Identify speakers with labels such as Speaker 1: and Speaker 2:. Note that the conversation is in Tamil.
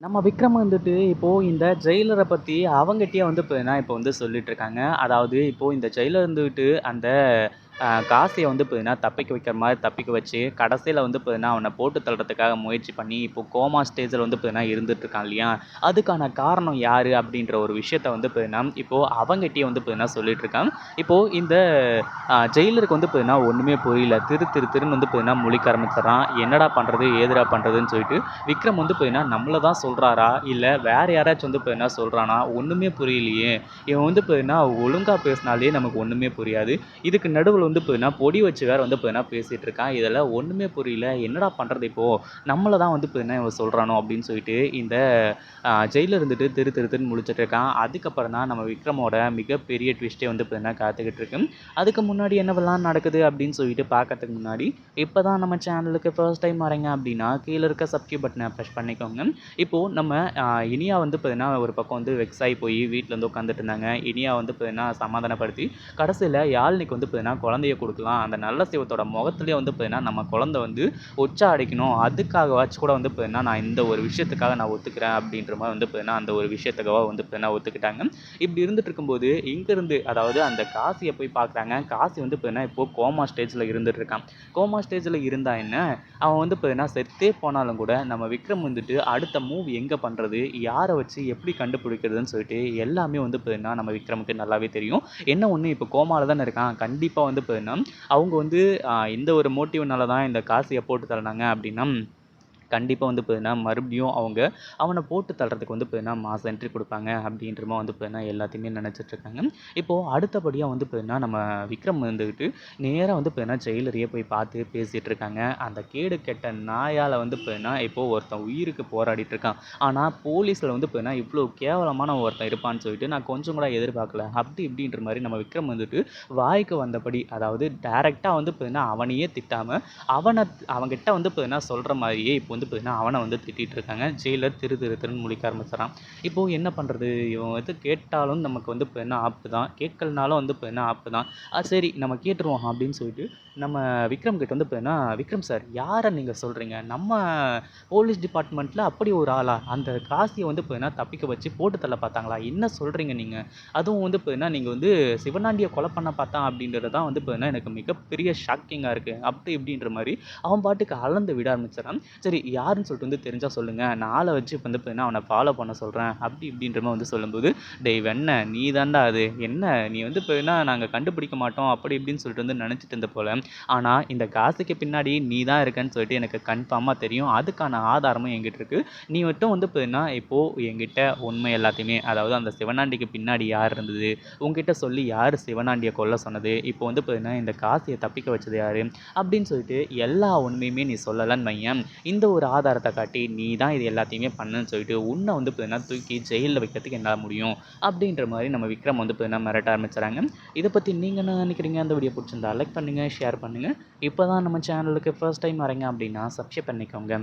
Speaker 1: நம்ம விக்ரம் வந்துட்டு இப்போது இந்த ஜெயிலரை பற்றி அவங்ககிட்டயே வந்து பார்த்தீங்கன்னா இப்போ வந்து சொல்லிட்டு இருக்காங்க. அதாவது இப்போது இந்த ஜெயிலர் இருந்துக்கிட்டு அந்த காசியை வந்து பார்த்தீங்கன்னா தப்பிக்க வைக்கிற மாதிரி தப்பிக்க வச்சு கடைசியில் வந்து பார்த்தீங்கன்னா அவனை போட்டு தள்ளுறதுக்காக முயற்சி பண்ணி இப்போ கோமா ஸ்டேஜில் வந்து பார்த்தீங்கன்னா இருந்துட்டு இருக்கான் இல்லையா அதுக்கான காரணம் யார் அப்படின்ற ஒரு விஷயத்த வந்து பார்த்தீங்கன்னா இப்போது அவங்ககிட்டயே வந்து பார்த்தீங்கன்னா சொல்லிகிட்ருக்கான் இப்போது இந்த ஜெயிலருக்கு வந்து பார்த்தீங்கன்னா ஒன்றுமே புரியல திரு திரு திருன்னு வந்து பார்த்தீங்கன்னா முழிக்க ஆரம்பிச்சிடறான் என்னடா பண்ணுறது ஏதுடா பண்ணுறதுன்னு சொல்லிட்டு விக்ரம் வந்து பார்த்தீங்கன்னா நம்மளை தான் சொல்கிறாரா இல்லை வேறு யாராச்சும் வந்து பார்த்தீங்கன்னா சொல்கிறானா ஒன்றுமே புரியலையே இவன் வந்து பார்த்தீங்கன்னா ஒழுங்காக பேசினாலே நமக்கு ஒன்றுமே புரியாது இதுக்கு நடுவில் வந்து பார்த்தீங்கன்னா பொடி வச்சு வேறு வந்து பார்த்தீங்கன்னா பேசிகிட்டு இருக்கான். இதெல்லாம் ஒன்றுமே புரியல. என்னடா பண்ணுறது இப்போது நம்மளை தான் வந்து பார்த்தீங்கன்னா இவன் சொல்கிறானோ அப்படின்னு சொல்லிட்டு இந்த ஜெயிலில் இருந்துட்டு திரு திரு திருன்னு முழிச்சிட்டு இருக்கான். அதுக்கப்புறம் தான் நம்ம விக்ரமோட மிகப்பெரிய ட்விஸ்ட்டே வந்து பார்த்தீங்கன்னா காத்துக்கிட்டு இருக்கு. அதுக்கு முன்னாடி என்னவெல்லாம் நடக்குது அப்படின்னு சொல்லிட்டு பார்க்கறதுக்கு முன்னாடி இப்போ தான் நம்ம சேனலுக்கு ஃபர்ஸ்ட் டைம் வரீங்க அப்படின்னா கீழே இருக்க சப்ஸ்கிரைப் பட்டனை ப்ரெஷ் பண்ணிக்கோங்க. இப்போது நம்ம இனியா வந்து பார்த்தீங்கன்னா ஒரு பக்கம் வந்து வெக்ஸ் ஆகி போய் வீட்டில் வந்து உட்காந்துட்டு இருந்தாங்க. இனியா வந்து பார்த்தீங்கன்னா சமாதானப்படுத்தி கடைசியில் யாழ்னிக்கு வந்து பார்த்தீங்கன்னா குழந்தைய கொடுக்கலாம். அந்த நல்ல சிவத்தோட முகத்துலேயே வந்து பார்த்தீங்கன்னா நம்ம குழந்தை வந்து ஒச்சா அடிக்கணும். அதுக்காகவாச்சும் கூட வந்து பார்த்தீங்கன்னா நான் இந்த ஒரு விஷயத்துக்காக நான் ஒத்துக்கிறேன் அப்படின்ற மாதிரி வந்து பார்த்தீங்கன்னா அந்த ஒரு விஷயத்துக்காக வந்து பார்த்தீங்கன்னா ஒத்துக்கிட்டாங்க. இப்படி இருந்துட்டு இருக்கும்போது இங்கேருந்து அதாவது அந்த காசியை போய் பார்க்குறாங்க காசி வந்து பார்த்தீங்கன்னா இப்போது கோமா ஸ்டேஜில் இருந்துட்டு இருக்கான். கோமா ஸ்டேஜில் இருந்தா என்ன? அவன் வந்து பார்த்தீங்கன்னா செத்தே போனாலும் கூட நம்ம விக்ரம் வந்துட்டு அடுத்த மூவ் எங்கே பண்ணுறது யாரை வச்சு எப்படி கண்டுபிடிக்கிறதுன்னு சொல்லிட்டு எல்லாமே வந்து பார்த்தீங்கன்னா நம்ம விக்ரமுக்கு நல்லாவே தெரியும். என்ன ஒன்று இப்போ கோமாவில் தானே இருக்கான். கண்டிப்பாக வந்து இருக்குதுன்னா அவங்க வந்து இந்த ஒரு மோட்டிவ்னால தான் இந்த காசியை போட்டு தரனாங்க அப்படின்னா கண்டிப்பாக வந்து பார்த்தீங்கன்னா மறுபடியும் அவங்க அவனை போட்டு தள்ளுறதுக்கு வந்து பார்த்தீங்கன்னா மாஸ் என்ட்ரி கொடுப்பாங்க அப்படின்றமா வந்து பார்த்தீங்கன்னா எல்லாத்தையுமே நினச்சிட்ருக்காங்க இப்போது அடுத்தபடியாக வந்து பார்த்தீங்கன்னா நம்ம விக்ரம் வந்துக்கிட்டு நேராக வந்து பார்த்தீங்கன்னா ஜெயிலரையே போய் பார்த்து பேசிகிட்டு இருக்காங்க. அந்த கேடு கெட்ட நாயால் வந்து பார்த்தீங்கன்னா இப்போது ஒருத்தன் உயிருக்கு போராடிட்டு இருக்கான். ஆனால் போலீஸில் வந்து பார்த்தீங்கன்னா இவ்வளோ கேவலமான ஒருத்தன் இருப்பான்னு சொல்லிட்டு நான் கொஞ்சம் கூட எதிர்பார்க்கல. அப்படி இப்படின்ற மாதிரி நம்ம விக்ரம் வந்துட்டு வாய்க்கு வந்தபடி அதாவது டேரெக்டாக வந்து பார்த்தீங்கன்னா அவனையே திட்டாமல் அவனை அவன்கிட்ட வந்து பார்த்தீங்கன்னா சொல்கிற மாதிரியே இப்போ வந்து பார்த்தீங்கன்னா அவனை வந்து திட்டிகிட்டு இருக்காங்க. ஜெயிலர் திரு திரு திருன்னு முழிக்க ஆரம்பிச்சிடறான் இப்போது என்ன பண்ணுறது இவன் வந்து கேட்டாலும் நமக்கு வந்து இப்போ என்ன ஆப்பு தான். கேட்கலனாலும் வந்து இப்போ என்ன ஆப்பு தான். சரி நம்ம கேட்டுருவோம் அப்படின்னு சொல்லிட்டு நம்ம விக்ரம் கிட்ட வந்து பார்த்தீங்கன்னா விக்ரம் சார் யாரை நீங்கள் சொல்கிறீங்க நம்ம போலீஸ் டிபார்ட்மெண்ட்டில் அப்படி ஒரு ஆளா? அந்த காசியை வந்து பார்த்தீங்கன்னா தப்பிக்க வச்சு போட்டு தள்ள பார்த்தாங்களா? என்ன சொல்கிறீங்க நீங்கள் அதுவும் வந்து பார்த்தீங்கன்னா நீங்கள் வந்து சிவனாண்டியை கொலை பண்ண பார்த்தா அப்படின்றது தான் வந்து பார்த்தீங்கன்னா எனக்கு மிகப்பெரிய ஷாக்கிங்காக இருக்குது அப்படி இப்படின்ற மாதிரி அவன் பாட்டுக்கு அளந்து விட ஆரம்பிச்சிடறான். சரி யாருன்னு சொல்லிட்டு வந்து தெரிஞ்சால் சொல்லுங்கள் நான் ஆளை வச்சு இப்போ வந்து பார்த்தீங்கன்னா அவனை ஃபாலோ பண்ண சொல்கிறேன் அப்படி இப்படின்ற மாதிரி வந்து சொல்லும்போது டெய் வெண்ண நீ தாண்டா அது. என்ன நீ வந்து இப்போ என்ன நாங்கள் கண்டுபிடிக்க மாட்டோம். அப்படி இப்படின்னு சொல்லிட்டு வந்து நினச்சிட்டு இருந்த போல் ஆனால் இந்த காசுக்கு பின்னாடி நீ தான் இருக்கன்னு சொல்லிட்டு எனக்கு கன்ஃபார்மாக தெரியும். அதுக்கான ஆதாரமும் எங்கிட்ட இருக்குது நீ மட்டும் வந்து பார்த்தீங்கன்னா இப்போது எங்கிட்ட உண்மை எல்லாத்தையுமே அதாவது அந்த சிவனாண்டிக்கு பின்னாடி யார் இருந்தது உங்ககிட்ட சொல்லி யார் சிவனாண்டியை கொல்ல சொன்னது இப்போ வந்து பார்த்தீங்கன்னா இந்த காசியை தப்பிக்க வச்சது யார்? அப்படின்னு சொல்லிட்டு எல்லா உண்மையுமே நீ சொல்லலன்னு வையன். இந்த ஒரு ஒரு ஆதாரத்தை காட்டி நீ தான் இது எல்லாத்தையுமே பண்ணுன்னு சொல்லிட்டு உன்னை வந்து பார்த்தீங்கன்னா தூக்கி ஜெயிலில் வைக்கிறதுக்கு என்னால் முடியும். அப்படின்ற மாதிரி நம்ம விக்ரம் வந்து பார்த்தீங்கன்னா மிரட்ட ஆரம்பிச்சுறாங்க. இதை பற்றி நீங்கள் என்ன நினைக்கிறீங்க? அந்த வீடியோ பிடிச்சிருந்தா லைக் பண்ணுங்கள் ஷேர் பண்ணுங்கள் இப்போ தான் நம்ம சேனலுக்கு ஃபர்ஸ்ட் டைம் வரீங்க அப்படின்னா சப்ஸ்கிரைப் பண்ணிக்கோங்க.